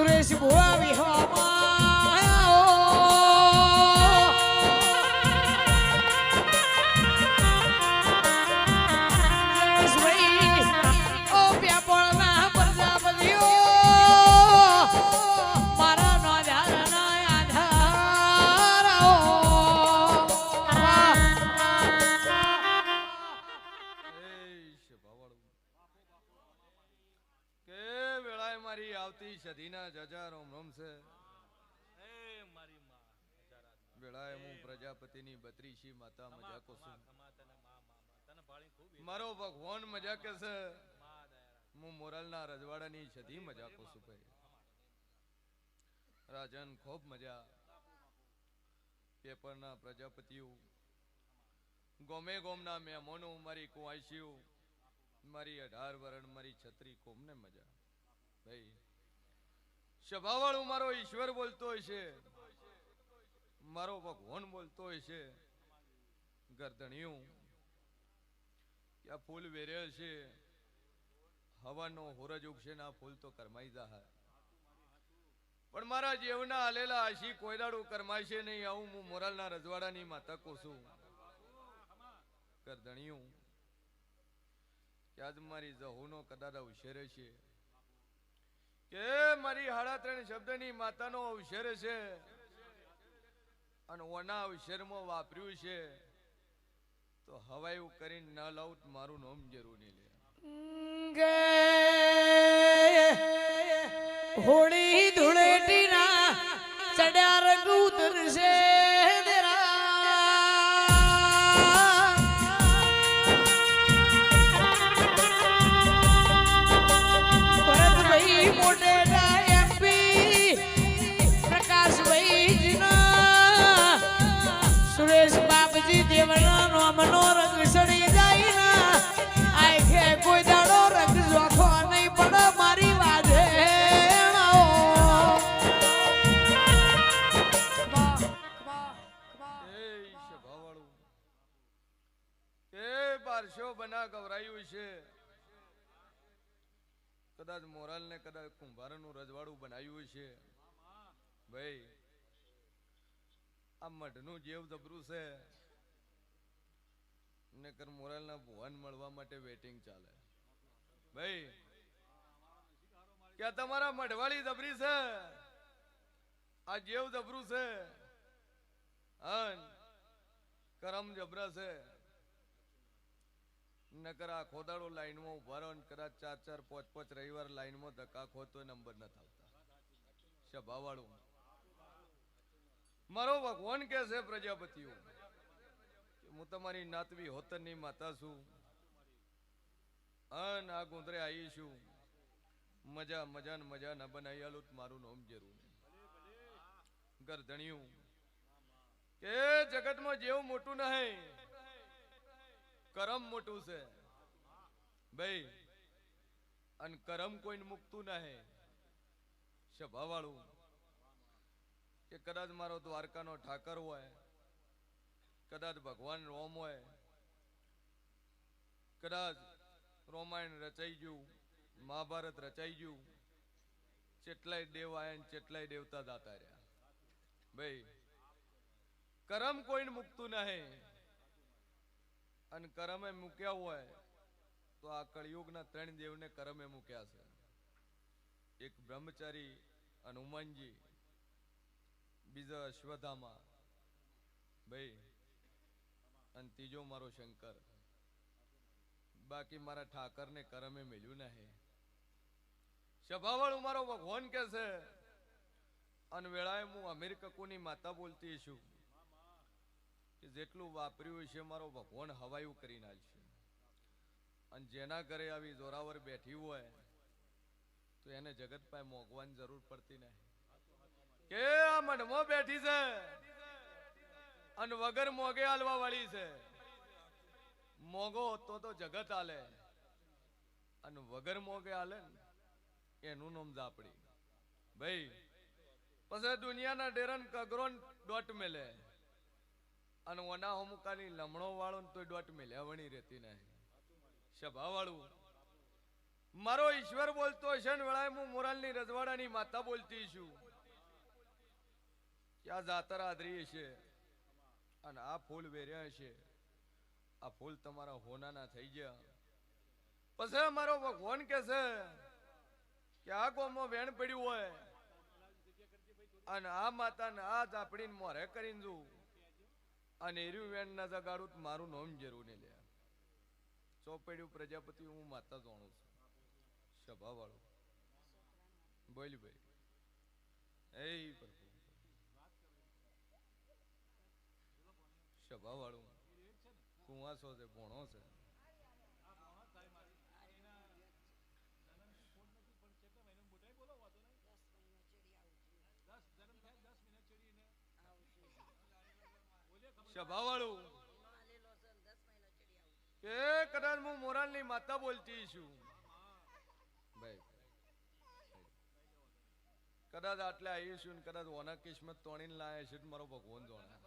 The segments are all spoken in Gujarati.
સુરેશ ભુવા વિહવામાં ઓ પ્યાપળના પ્રજાપતિઓ મારા નોંધારના આધાર કે વેળાએ મારી આવતી સધીના જજા રોમ રોમ છે વેળાએ હું પ્રજાપતિની બત્રીસી માતા મજાકો છું. મારો ભગવાન મજાકે છે. હું મોરલના રજવાડાની સધી મજાકો છું ભાઈ. રાજન ખૂબ મજા. પેપરના પ્રજાપતિઓ. ગોમે ગોમના મહેમાનો મારી કુવાઈશીઓ. મારી અઢાર વરણ મારી છત્રી કોમને મજા? સભાવાળું મારો ઈશ્વર બોલતો હોય છે. મારો ભગવાન બોલતો હોય છે. ગરદણિયું. ક્યાં ફૂલ વેરે છે. હવાનો હોરજ ઉગશે ને ફૂલ તો કરમાઈ જા પણ મારા જેવના હાલેલા આશી કોઈ દાડું કરમાશે નહીં, આવું હું મોરાલના રજવાડાની માતા કોસું ગરદણિયું. કે આજ મારી જહુનો કદાચ અવસર છે. કે મારી હાડા ત્રણ શબ્દની માતાનો અવસર છે. અને ઓના અવસરમાં વાપર્યું છે. તો હવા એવું કરીને ન લઉં મારું નામ જરૂર નહીં લે દેવના ના કદાચ મોરલ ને કદાચ કુંભારનું રજવાડું બનાવ્યું છે. ભાઈ, આ મઢનું જેવ જબરું છે. નકર મોરાલના ભુવન મળવા માટે વેટિંગ ચાલે. ભાઈ, કે તમારા મઢવાળી દબરી છે? આ જેવ દબરું છે? કરમ જબરા છે. નકર આ ખોદાડો લાઈનમાં ઊભા રહો ને કદાચ ચાર ચાર, પાંચ પાંચ રવિવાર લાઈનમાં ધક્કા ખોતો નંબર ન આવતા સભાવાળું. મારો ભગવાન કે છે, પ્રજાપતિઓ હું તમારી નાતવી હોતરની માતા છું. અન આ ગુંદરે આવી છું. મજા મજા ને મજા ના બનાવી આલું મારું નામ જરૂર ગરધણિયું. કે જગતમાં જેવું મોટું નહીં. કરમ મોટું છે. ભાઈ, અને કરમ કોઈને મૂકતું નહીં. સભાવાળું. કે કદાચ મારો દ્વારકાનો ઠાકર હોય. કદાચ ભગવાન રોમ હોય, કદાચ રોમાયણ રચાઈ ગયું, મહાભારત રચાઈ ગયું ચેટલાય દેવ આયા ચેટલાય દેવતા દાતા રહ્યા. ભાઈ, કરમ કોઈને મૂકતું નહીં. અને કરમે મૂક્યા હોય, તો આ કળિયુગના ત્રણ દેવને કરમે મૂક્યા છે. એક બ્રહ્મચારી હનુમાનજી બીજા અશ્વધામા ભાઈ અને ત્રીજો મારો શંકર. બાકી મારા ઠાકરને કરમે મેલ્યું નહીં. સભાવાળું મારો ભગવાન કે છે, અને વેળાએ હું અમીર કકુની માતા બોલતી છું, કે જેટલું વાપર્યું છે મારો ભગવાન હવાયું કરી નાખશે. અને જેના ઘરે આવી જોરાવર બેઠી હોય, તો એને જગત પાસે મોગવાની જરૂર પડતી નહીં. કે આ મઢમાં બેઠી છે? અને વગર મોગે હાલવા વાળી છે. મોગો તો તો જગત હાલે. અને વગર મોગે હાલે એનું નામ જાપડી ભાઈ, પછી દુનિયાના ડેરન કગરોન ડોટ મેલે. અને ઓના હમુકાની લમણો વાળો ને તો ડોટ મેલે વણી રહેતી નહીં. સભા વાળું મારો ઈશ્વર બોલતો છે ને વેળાએ હું મોરાલની રજવાડાની માતા બોલતી છું. ક્યાં જાતર આદરી છે અને આ ફૂલ વેર્યા છે. આ ફૂલ તમારા હોનાના થઈ ગયા. પછી મારો ભગવાન કે છે કે આ ગોમાં વેણ પડ્યું હોય અને આ માતાને આ જાપડીને મોરે કરીને જુ અને એર્યું વેણ ના જગાડું મારું નામ જરૂર ને લે. ચોપડ્યું પ્રજાપતિ, હું માતા જાણું છું. સભા વાળું બોલ ભાઈ. એ પ્રભુ. સભા વાળું કુવાસો છે, ભોણો છે. સભા વાળું કે કદાચ હું મોરાલની માતા બોલતી છું. ભાઈ, કદાચ આટલે આવીશું ને કદાચ ઓના કિસ્મત તોણીને લાયા છે મારો ભગવાન જોણા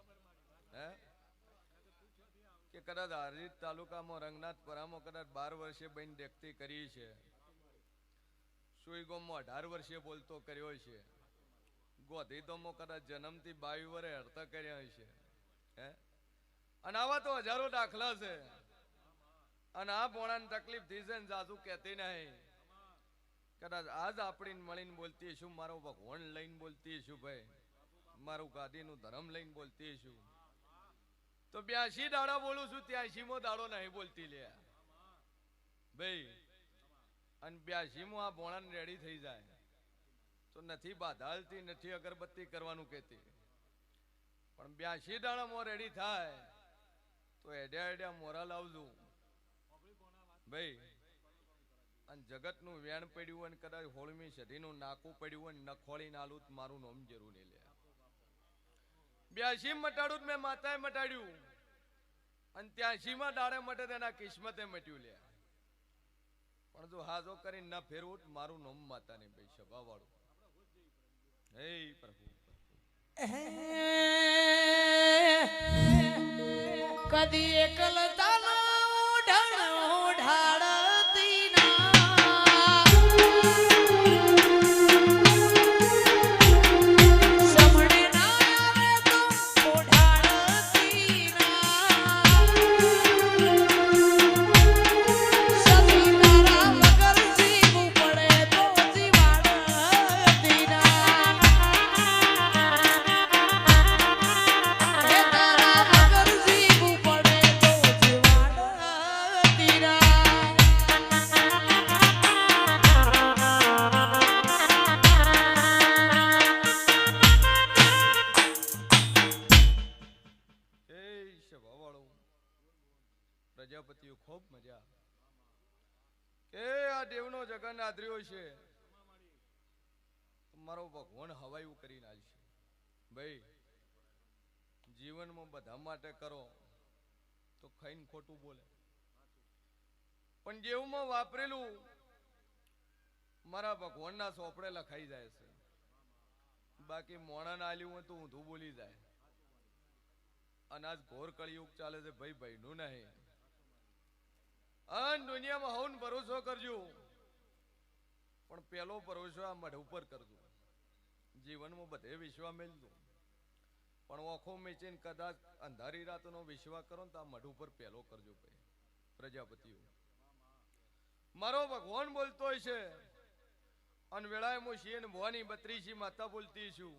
હે? કે કદાચ હારીજ તાલુકામાં રંગનાથપરામાં કદાચ બાર વર્ષે બહેન દેખતી કરી છે. સુઈગોમમાં અઢાર વર્ષે બોલતો કર્યો છે. ગોધીતોમાં કદાચ જન્મથી બાવી વરે હડતા કર્યા છે હે? અને આવા તો હજારો દાખલા છે. અને આ ભોણાને તકલીફ થઈ છે ને જાજુ કહેતી નહીં. કદાચ આજ આપણી મળીને બોલતી છું મારો ભગવાન લઈને બોલતી છું ભાઈ. મારું ગાદીનું ધર્મ લઈને બોલતી છું તો બ્યાસી દાડા બોલું છું ત્યાસી મો દાડો નહીં બોલતી લે. ભાઈ, અને બ્યાસી મો આ ભોણાને રેડી થઈ જાય. તો નથી બાધાલતી, નથી અગરબત્તી કરવાનું કહેતી. પણ બ્યાસી દાડામાં રેડી થાય, તો એડ્યા એડ્યા મોરા લાવજો ભાઈ, અને જગતનું વેણ પડ્યું હોય ને કદાચ હોળમી સદીનું નાકું પડ્યું હોય ને નખોળી નાલું તો મારું નોમ જરૂર નહીં લે. બ્યાસી મટાડું તો મેં માતાએ મટાડ્યું અને ત્યાસી માં દાડે મટે તેના કિસ્મતે મટ્યું લે પણ જો હાજો કરીને ન ફેરવું મારું નામ માતા નહીં ભાઈ સભા વાળું હે પ્રભુ કદી એકલતા જગન્નાથ છે. મારો ભગવાન હવાયું કરી નાખશે. ભાઈ, જીવનમાં બધા માટે કરો, તો ખાઈને ખોટું બોલે. પણ જેવમાં વાપરેલું, મારા ભગવાનના સોપડે લખાઈ જાય છે. બાકી મોણાને આલ્યું હોય તો ઊંધું બોલી જાય. અને આજ ઘોર કળિયુગ ચાલે છે. ભાઈ, ભાઈનું નહીં. અન દુનિયામાં હવન ભરોસો કરજો. પણ પેલો પરોશો આ મઢ ઉપર કરજો જીવનમાં બધે વિશ્વા મેલજો પણ ઓખો મેચીને કદાચ અંધારી રાતનો વિશ્વાસ કરો ને તો આ મઢ ઉપર પહેલો કરજો ભાઈ, પ્રજાપતિઓ. મારો ભગવાન બોલતો છે, અને વેળાએ હું છીએ ભવાની બત્રીસી માતા બોલતી છું.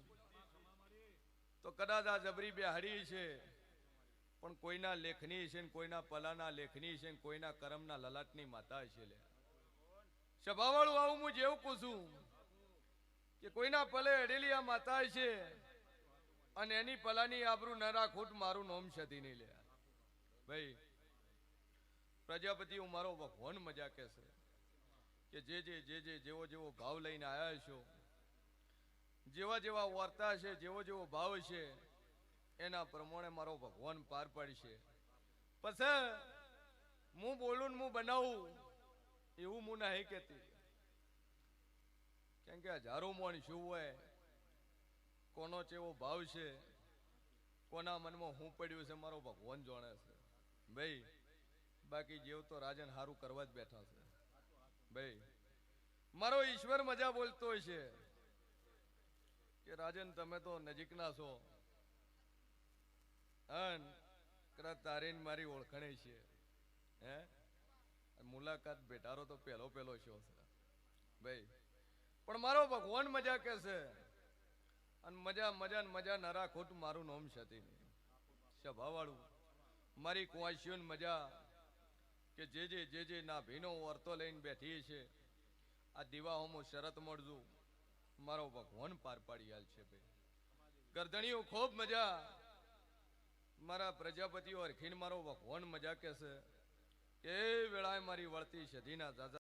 તો કદાચ આ જબરી બેહાડી છે, પણ કોઈના લેખની છે ને કોઈના પલાના લેખની છે ને કોઈના કરમના લલાટની માતા છે લે સભાવાળું આવું હું જેવું કહું છું કે કોઈના પલે અડેલી આ માતા છે અને એની પલાની આબરૂ ન રાખું મારું નોમ છતી નહીં લે. ભાઈ, પ્રજાપતિ હું મારો ભગવાન મજા કહેશે કે જે જે જે જે જેવો જેવો ભાવ લઈને આવ્યા છો, જેવા જેવા વાર્તા છે, જેવો જેવો ભાવ છે, એના પ્રમાણે મારો ભગવાન પાર પાડશે. પછી હું બોલું હું બનાવું એવું હું હે કહેતી. કેમ કે હજારો મણ શું હોય, કોનો ચેવો ભાવ છે, કોના મનમાં હું પડ્યું છે, મારો ભગવાન જાણે છે. ભાઈ, બાકી જેવ તો રાજન હારું કરવા જ બેઠા છે. ભાઈ, મારો ઈશ્વર મજા બોલતો છે કે રાજન તમે તો નજીકના છો. અન કદાચ તારી ને મારી ઓળખણી છે. હે? મુલાકાત બેટારો તો પહેલો પહેલો શો છે. ભાઈ, પણ મારો ભગવાન મજા કે છે અને મજા મજા ને મજા નરા ખોટ મારું નામ છે સભાવાળું, મારી કુંવાસીઓ મજા કે જે જે જે જે ના ભીનો વર્તો લઈને બેઠી છે, આ દીવાઓમાં શરત મળજો. મારો ભગવાન પાર પાડી હાલ છે ભાઈ. ગરદણીઓ ખૂબ મજા. મારા પ્રજાપતિઓ અરખીને મારો ભગવાન મજા કે છે એ વેળાએ મારી વળતી સધીના દાદા